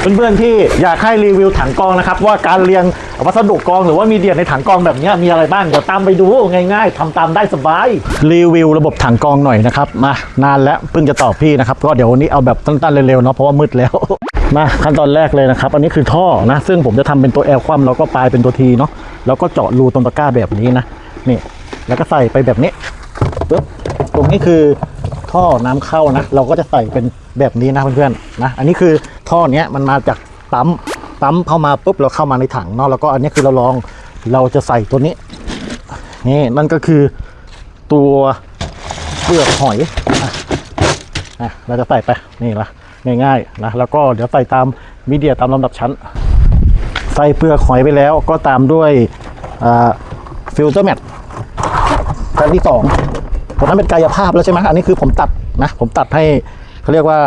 เพื่อนๆที่อยากให้รีวิวถังกองนะครับว่าการเรียงวัสดุกองหรือว่ามีเดียในถังกองแบบนี้มีอะไรบ้างเดี๋ยวตามไปดูง่าย ๆทำตามได้สบาย รีวิวระบบถังกองหน่อยนะครับมานานแล้วเพิ่งจะตอบพี่นะครับก็เดี๋ยววันนี้เอาแบบสั้นๆเร็วๆเนาะเพราะว่ามืดแล้วมาขั้นตอนแรกเลยนะครับ อันนี้คือท่อนะ ซึ่งผมจะทำเป็นตัวแอลคว่ำแล้วก็ปลายเป็นตัวทีเนาะแล้วก็เจาะรูตรงตะกร้าแบบนี้นะนี่แล้วก็ใส่ไปแบบนี้ปึ๊บตรงนี้คือท่อน้ำเข้านะ เราก็จะใส่เป็นแบบนี้นะเพื่อนๆนะ อันนี้คือ ท่อเนี้ยมันมาจากปั๊มปั๊มเข้ามาปุ๊บเราเข้ามาในถังเนาะแล้วก็อันนี้คือเราลองเราจะใส่ตัวนี้นี่นั่นก็คือตัวเปลือกหอยอะเราจะใส่ไปนี่ละง่ายๆนะแล้วก็เดี๋ยวใส่ตามมีเดียตามลำดับชั้น ใส่เปลือกหอยไปแล้วก็ตามด้วยฟิลเตอร์แมทชั้นที่สองตัวนั้นเป็นกายภาพแล้วใช่ไหมอันนี้คือผมตัดนะผมตัดให้เขาเรียกว่า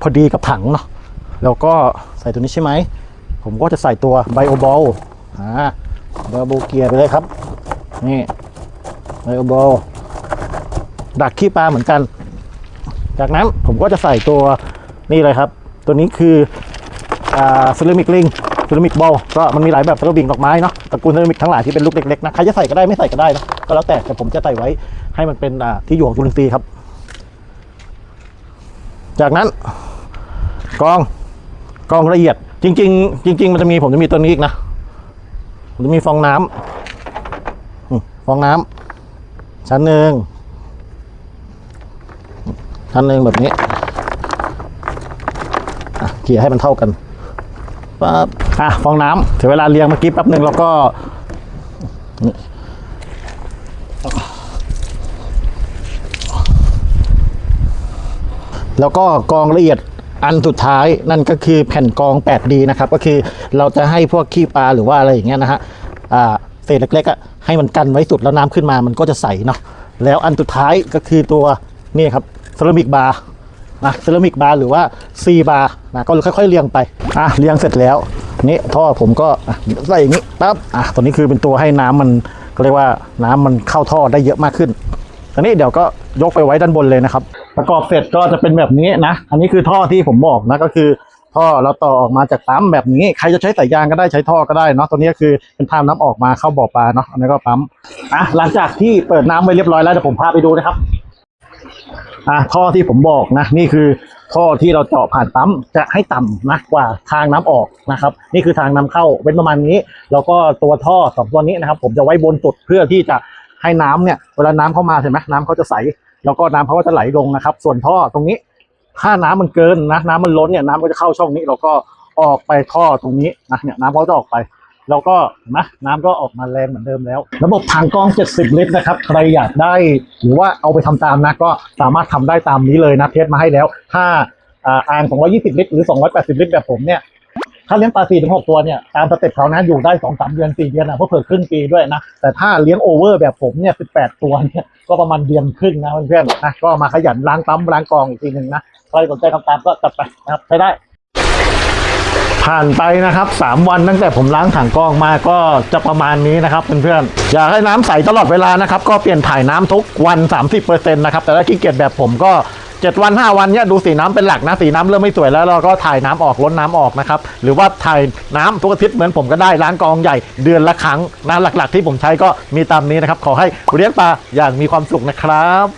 พอดีกับถังเนาะ แล้วก็ใส่ตัวนี้ใช่ไหม ผมก็จะใส่ตัวไบโอบอลอ่าไบโอบอลเกียร์ไปเลยครับ นี่ไบโอบอลดักขี้ปลาเหมือนกัน จากนั้นผมก็จะใส่ตัวนี่เลยครับ ตัวนี้คืออ่าเซรามิกลิงเซรามิกบอลก็มันมีหลายแบบเซรามิกดอกไม้เนาะตระกูลเซรามิกทั้งหลายที่เป็นลูกเล็กๆนะใครจะใส่ก็ได้ไม่ใส่ก็ได้นะก็แล้วแต่แต่ผมจะใส่ไว้ให้มันเป็นอ่าที่อยู่ของจุลินทรีย์ครับ จากนั้นกรอง กรองละเอียด จริง ๆ จริง ๆ มันจะมีผมจะมีตัวนี้อีกนะผมจะมีฟองน้ำอืมฟองน้ำชั้นหนึ่งชั้นหนึ่งแบบนี้เกี่ยให้มันเท่ากันปั๊บอะฟองน้ำถึงเวลาเรียงเมื่อกี้แป๊บหนึ่งเราก็แล้วก็กองละเอียด อันสุดท้ายนั่นก็คือแผ่นกอง 8D นะครับ ก็คือเราจะให้พวกขี้ปลาหรือว่าอะไรอย่างเงี้ยนะฮะเศษเล็กๆอะให้มันกันไว้สุดแล้วน้ำขึ้นมามันก็จะใสเนาะแล้วอันสุดท้ายก็คือตัวนี่ครับเซรามิกบาร์นะเซรามิกบาร์หรือว่าซีบาร์นะก็ค่อยๆเรียงไปอะเรียงเสร็จแล้วนี่ท่อผมก็ใส่อย่างนี้ปั๊บอะตัวนี้คือเป็นตัวให้น้ำมันก็เรียกว่าน้ำมันเข้าท่อได้เยอะมากขึ้น ตอนนี้เดี๋ยวก็ยกไปไว้ด้านบนเลยนะครับ ประกอบเสร็จก็จะเป็นแบบนี้นะ อันนี้คือท่อที่ผมบอกนะก็คือ ท่อเราต่อออกมาจากปั๊มแบบนี้ ใครจะใช้สายยางก็ได้ใช้ท่อก็ได้เนาะตัวนี้ก็คือเป็นทางน้ำออกมาเข้าบ่อปลาเนาะอันนี้ก็ปั๊มอะหลังจากที่เปิดน้ำไว้เรียบร้อยแล้วเดี๋ยวผมพาไปดูนะครับอะท่อที่ผมบอกนะนี่คือท่อที่เราเจาะผ่านปั๊มจะให้ต่ำนะกว่าทางน้ำออกนะครับ นี่คือทางน้ำเข้าเป็นประมาณนี้ แล้วก็ตัวท่อสองตัวนี้นะครับ ผมจะไว้บนสุดเพื่อที่จะ ให้น้ำเนี่ยเวลาน้ำเข้ามาใช่ไหมน้ำเขาจะใส แล้วก็น้ำเขาก็จะไหลลงนะครับ ส่วนท่อตรงนี้ถ้าน้ำมันเกินนะน้ำมันล้นเนี่ยน้ำก็จะเข้าช่องนี้แล้วก็ออกไปท่อตรงนี้นะเนี่ยน้ำเขาจะออกไปแล้วก็นไหมน้ำก็ออกมาแรงเหมือนเดิมแล้ว ระบบถังกรอง 70 ลิตรนะครับ ใครอยากได้หรือว่าเอาไปทำตามนะก็สามารถทำได้ตามนี้เลยนะเทสมาให้แล้ว ถ้าอ่าอ่าง 220 ลิตร หรือ 280 ลิตรแบบผมเนี่ย ถ้าเลี้ยงปลา4ถึง6ตัวเนี่ยตามสเต็ปเขานะอยู่ได้2-3เดือน4เดือนนะเพราะเพิ่ครึ่งปีด้วยนะ แต่ถ้าเลี้ยงโอเวอร์แบบผมเนี่ย18ตัวเนี่ยก็ประมาณเดือนครึ่งนะเพื่อนๆนะก็มาขยันล้างปั๊มล้างกรองอีกทีหนึ่งนะใครสนใจทำตามก็จัดไปนะครับใช้ได้ผ่านไปนะครับ 3 วันตั้งแต่ผมล้างถังกรองมาก็จะประมาณนี้นะครับเพื่อนๆอยากให้น้ำใสตลอดเวลานะครับ ก็เปลี่ยนถ่ายน้ำทุกวัน 30%นะครับแต่ถ้าขี้เกียจแบบผมก็ จ็ดวันห้าวันเนี่ยดูสีน้ำเป็นหลักนะสีน้ำเริ่มไม่สวยแล้วเราก็ถ่ายน้ำออกล้นน้ำออกนะครับหรือว่าถ่ายน้ำทุกอาทิตย์เหมือนผมก็ได้ล้างกองใหญ่เดือนละครั้งนะหลักๆ ที่ผมใช้ก็มีตามนี้นะครับขอให้เลี้ยงปลาอย่างมีความสุขนะครับ